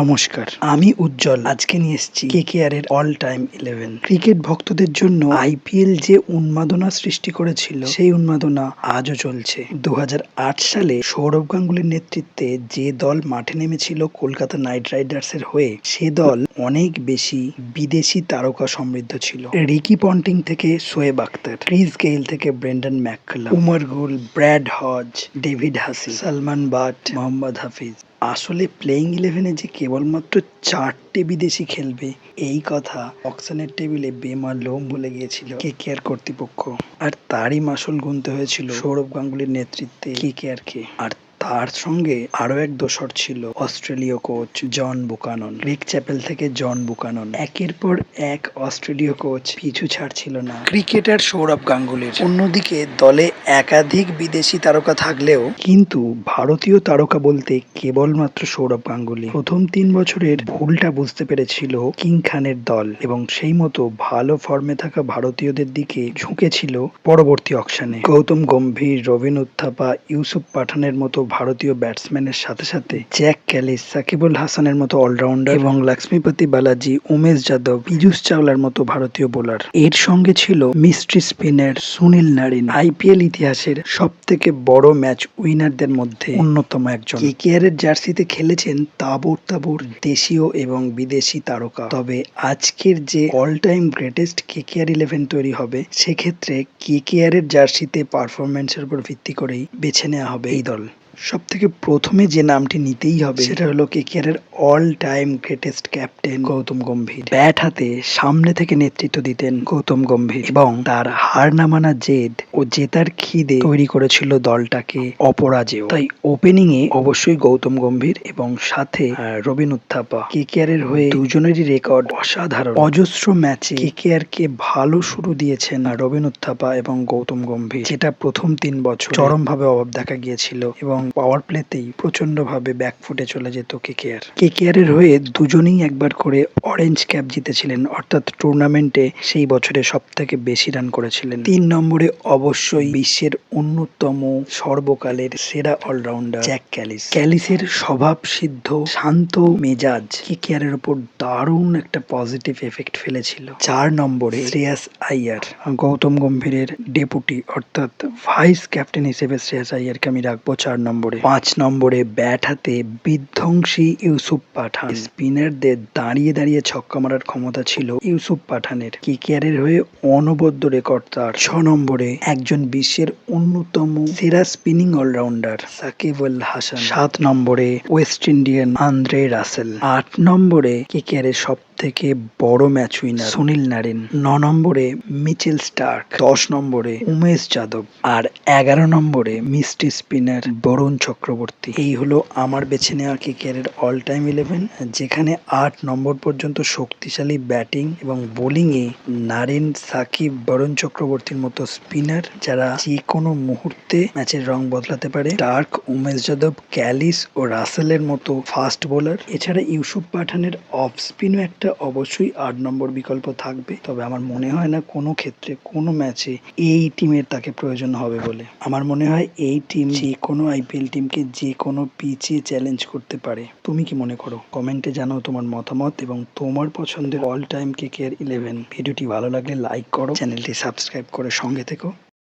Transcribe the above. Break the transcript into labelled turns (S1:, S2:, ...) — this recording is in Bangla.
S1: নমস্কার। আমি উজ্জ্বল। আজকে নিয়ে এসেছি কেকেআর এর অল টাইম ইলেভেন ক্রিকেট ভক্তদের জন্য আইপিএল যে উন্মাদনা সৃষ্টি করেছিল, সেই উন্মাদনা আজও চলছে। দু হাজার আট সালে সৌরভ গাঙ্গুলির নেতৃত্বে যে দল মাঠে নেমেছিল কলকাতা নাইট রাইডার্স এর হয়ে, সে দল অনেক বেশি বিদেশি তারকা সমৃদ্ধ ছিল। রিকি পন্টিং থেকে শোয়েব আক্তার ক্রিস গেইল থেকে Brendon McCullum Umar Gul, Brad Hodge, David হাসি সালমান বাট, মোহাম্মদ হাফিজ। আসলে প্লেইং ইলেভেনে যে কেবলমাত্র চারটে বিদেশি খেলবে, এই কথা অক্সানের টেবিলে বেমার লোম বলে গিয়েছিল কে কেয়ার কর্তৃপক্ষ। আর তারই মাসুল গুনতে হয়েছিল সৌরভ গাঙ্গুলির নেতৃত্বে কে কেয়ারকে। আর তার সঙ্গে আরও এক দোসর ছিল, অস্ট্রেলীয় coach John Buchanan. Rick Chappell থেকে জন বুকানন। একের পর এক অস্ট্রেলীয় কোচ পিছু ছাড়ছিল না। ক্রিকেটার সৌরভ গাঙ্গুলির। অন্যদিকে দলে একাধিক বিদেশি তারকা থাকলেও, কিন্তু ভারতীয় তারকা বলতে কেবলমাত্র সৌরভ গাঙ্গুলি। প্রথম তিন বছরের ভুলটা বুঝতে পেরেছিল কিং খানের দল এবং সেই মতো ভালো ফর্মে থাকা ভারতীয়দের দিকে ঝুঁকেছিল পরবর্তী অকশনে। গৌতম গম্ভীর, রবিন উত্থাপা, ইউসুফ পাঠানের মতো ভারতীয় ব্যাটসম্যানের সাথে সাথে জ্যাক ক্যালিস সাকিবুল হাসানের মতো অলরাউন্ডার এবং লক্ষ্মীপতি বালাজি, উমেশ যাদব, পীযুষ চাওলার মতো ভারতীয় বোলার। এর সঙ্গে ছিল mystery spinner Sunil Narine. IPL ইতিহাসের সব থেকে বড় ম্যাচ উইনারদের মধ্যে অন্যতম একজন। এর জার্সিতে খেলেছেন তাবর তাবর দেশীয় এবং বিদেশি তারকা। তবে আজকের যে all time greatest KKR eleven তৈরি হবে, সেক্ষেত্রে কেকেআর এর জার্সিতে পারফরমেন্সের উপর ভিত্তি করেই বেছে নেওয়া হবে এই দল। সব থেকে প্রথমে যে নামটি নিতেই হবে সেটা হলো কেকেআর এর all time greatest captain Gautam Gambhir. Bat হাতে সামনে থেকে নেতৃত্ব দিতেন গৌতম গম্ভীর এবং তার হার না মানা জেদ ও জেতার খিদে তৈরি করেছিল দলটাকে অপরাজেয়। তাই ওপেনিং এ অবশ্যই গৌতম গম্ভীর এবং সাথে রবিন উত্থাপা। কেকেআর এর হয়ে দুজনেরই রেকর্ড অসাধারণ। অজস্র ম্যাচে কেকেআর কে ভালো শুরু দিয়েছেন রবিন উত্থাপা এবং গৌতম গম্ভীর যেটা প্রথম তিন বছর চরমভাবে অভাব দেখা গিয়েছিল এবং পাওয়ার প্লেতেই প্রচণ্ড ভাবে ব্যাকফুটে চলে যেত কেকেআর কেকেআর এর হয়ে দুজনেই একবার করে অরেঞ্জ ক্যাপ জিতেছিলেন, অর্থাৎ টুর্নামেন্টে সেই বছরে সব থেকে বেশি রান করেছিলেন। তিন নম্বরে অবশ্যই বিশ্বের অন্যতম সর্বকালের সেরা অলরাউন্ডার জ্যাক ক্যালিস ক্যালিসের স্বভাব সিদ্ধ, শান্ত মেজাজ কেকেআর এর উপর দারুণ একটা পজিটিভ এফেক্ট ফেলেছিল। চার নম্বরে শ্রেয়াস আইয়ার গৌতম গম্ভীরের ডেপুটি অর্থাৎ ভাইস ক্যাপ্টেন হিসেবে শ্রেয়াস আইয়ারকে আমি রাখব চার নম্বরে পাঁচ নম্বরে ব্যাট হাতে বিধ্বংসী ইউসুফ পাঠান। স্পিনারদের দাঁড়িয়ে দাঁড়িয়ে ছক্কা মারার ক্ষমতা ছিল ইউসুফ পাঠানের। কেকেআরের হয়ে অনবদ্য রেকর্ড তার। ছ নম্বরে একজন বিশ্বের অন্যতম সেরা স্পিনিং অলরাউন্ডার সাকিব আল হাসান। সাত নম্বরে ওয়েস্ট ইন্ডিয়ান আন্দ্রে রাসেল। আট নম্বরে কেকেআরের সব থেকে বড় ম্যাচ উইনার সুনীল নারিন। ন নম্বরে মিচেল স্টার্ক, দশ নম্বরে উমেশ যাদব আর এগারো নম্বরে মিস্টি স্পিনার বরুণ চক্রবর্তী। এই হলো আমার বেছে নেওয়া কেকেআরের অল টাইম ইলেভেন যেখানে আট নম্বর পর্যন্ত শক্তিশালী ব্যাটিং এবং বোলিং এ নারিন, সাকিব, বরুণ চক্রবর্তীর মতো স্পিনার যারা যে কোনো মুহূর্তে ম্যাচের রং বদলাতে পারে। ডার্ক উমেশ যাদব, ক্যালিস ও রাসেলের মতো ফাস্ট বোলার এছাড়া ইউসুফ পাঠানের অফ স্পিনও একটা অবশ্যই আট নম্বর বিকল্প থাকবে। তবে আমার মনে হয় না কোনো ক্ষেত্রে কোনো ম্যাচে এই টিমের তাকে প্রয়োজন হবে বলে। আমার মনে হয় এই টিম যে কোনো আইপিএল টিমকে যে কোনো পিচে চ্যালেঞ্জ করতে পারে। তুমি কি মনে করো? কমেন্টে জানাও তোমার মতামত এবং তোমার পছন্দের all time K KR eleven ভিডিওটি ভালো লাগলে লাইক করো, চ্যানেলটি সাবস্ক্রাইব করে সঙ্গে থেকো।